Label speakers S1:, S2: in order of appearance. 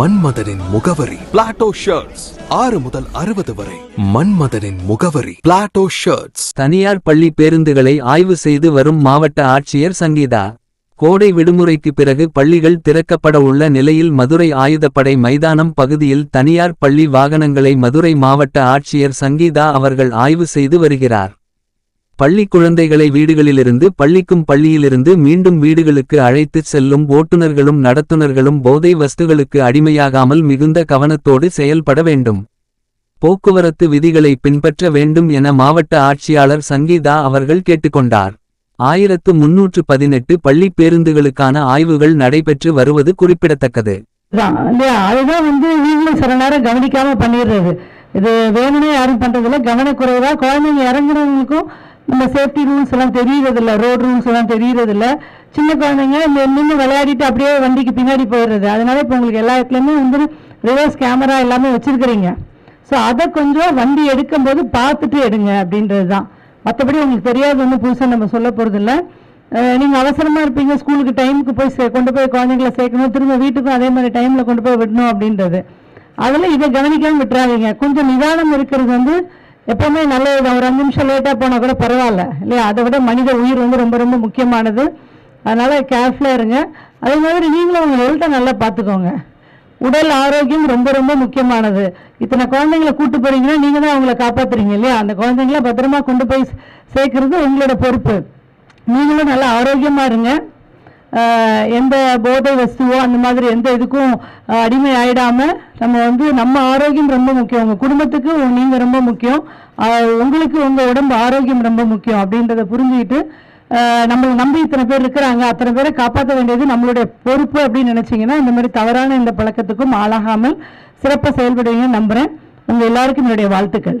S1: மன்மதனின் முகவரி. Plato shirts ஆறு முதல் அறுபது வரை. மன்மதனின் முகவரி. பிளாட்டோ ஷர்ட்ஸ்
S2: தனியார் பள்ளி பேருந்துகளை ஆய்வு செய்து வரும் மாவட்ட ஆட்சியர் சங்கீதா. கோடை விடுமுறைக்கு பிறகு பள்ளிகள் திறக்கப்பட உள்ள நிலையில் மதுரை ஆயுதப்படை மைதானம் பகுதியில் தனியார் பள்ளி வாகனங்களை மதுரை மாவட்ட ஆட்சியர் சங்கீதா அவர்கள் ஆய்வு செய்து வருகிறார். பள்ளி குழந்தைகளை வீடுகளிலிருந்து பள்ளிக்கும் பள்ளியிலிருந்து மீண்டும் வீடுகளுக்கு அழைத்துச் செல்லும் ஓட்டுநர்களும் நடத்துனர்களும் போதை வஸ்துகளுக்கு அடிமையாகாமல் மிகுந்த கவனத்தோடு செயல்பட வேண்டும். போக்குவரத்து விதிகளை பின்பற்ற வேண்டும் என மாவட்ட ஆட்சியாளர் சங்கீதா அவர்கள் கேட்டுக்கொண்டார். ஆயிரத்து முன்னூற்று பதினெட்டு பள்ளி பேருந்துகளுக்கான ஆய்வுகள் நடைபெற்று வருவது குறிப்பிடத்தக்கது.
S3: அதுதான் வந்து நீங்களும் சில நேரம் கவனிக்காம பண்ணிடுறது. இது வேணும்னே யாரும் பண்றதில்ல. கவனக்குறைவா குழந்தைங்க இறங்குறவங்களுக்கும் இந்த சேஃப்டி ரூல்ஸ் எல்லாம் தெரியறதில்ல ரோட் ரூல்ஸ் எல்லாம் தெரியறதில்ல. சின்ன குழந்தைங்க இந்த நின்று விளையாடிட்டு அப்படியே வண்டிக்கு பின்னாடி போயிடுறது. அதனால இப்போ உங்களுக்கு எல்லா இடத்துலையுமே வந்து ரிவர்ஸ் கேமரா எல்லாமே வச்சுருக்கிறீங்க. ஸோ அதை கொஞ்சம் வண்டி எடுக்கும்போது பார்த்துட்டு எடுங்க அப்படின்றது தான் மற்றபடி உங்களுக்கு தெரியாது ஒன்றும் புதுசாக நம்ம சொல்ல போகிறதில்ல நீங்கள் அவசரமாக இருப்பீங்க ஸ்கூலுக்கு டைமுக்கு போய் சே கொண்டு போய் குழந்தைங்களை சேர்க்கணும் திரும்ப வீட்டுக்கும் அதே மாதிரி டைமில் கொண்டு போய் விடணும் அப்படின்றது. அதில் இதை கவனிக்காமல் விட்டுறாதீங்க. கொஞ்சம் நிதானம் இருக்கிறது வந்து எப்பவுமே நல்லது தான். ஒரு அஞ்சு நிமிஷம் லேட்டாக போனால் கூட பரவாயில்ல. இல்லையா? அதை விட மனித உயிர் வந்து ரொம்ப ரொம்ப முக்கியமானது. அதனால் கேர்ஃபுல்லாக இருங்க. அதே மாதிரி நீங்களும் உங்கள் ஹெல்த்தை நல்லா பார்த்துக்கோங்க. உடல் ஆரோக்கியம் ரொம்ப ரொம்ப முக்கியமானது. இத்தனை குழந்தைங்களை கூட்டு போறீங்கன்னா நீங்கள் தான் அவங்கள காப்பாத்துறீங்க இல்லையா? அந்த குழந்தைங்கள பத்திரமா கொண்டு போய் சேர்க்கறது உங்களோட பொறுப்பு. நீங்களும் நல்லா ஆரோக்கியமாக இருங்க. எந்த போதை வஸ்துவோ அந்த மாதிரி எந்த இதுக்கும் அடிமை ஆகிடாமல் நம்ம வந்து நம்ம ஆரோக்கியம் ரொம்ப முக்கியம். உங்கள் குடும்பத்துக்கு நீங்கள் ரொம்ப முக்கியம். உங்களுக்கு உங்கள் உடம்பு ஆரோக்கியம் ரொம்ப முக்கியம் அப்படின்றத புரிஞ்சுக்கிட்டு நம்மளை நம்பி இத்தனை பேர் இருக்கிறாங்க. அத்தனை பேரை காப்பாற்ற வேண்டியது நம்மளுடைய பொறுப்பு அப்படின்னு நினைச்சீங்கன்னா இந்த மாதிரி தவறான இந்த பழக்கத்துக்கும் ஆளாகாமல் சிறப்பாக செயல்படுவீங்கன்னு நம்புகிறேன் உங்கள் எல்லாருக்கும் என்னுடைய வாழ்த்துக்கள்.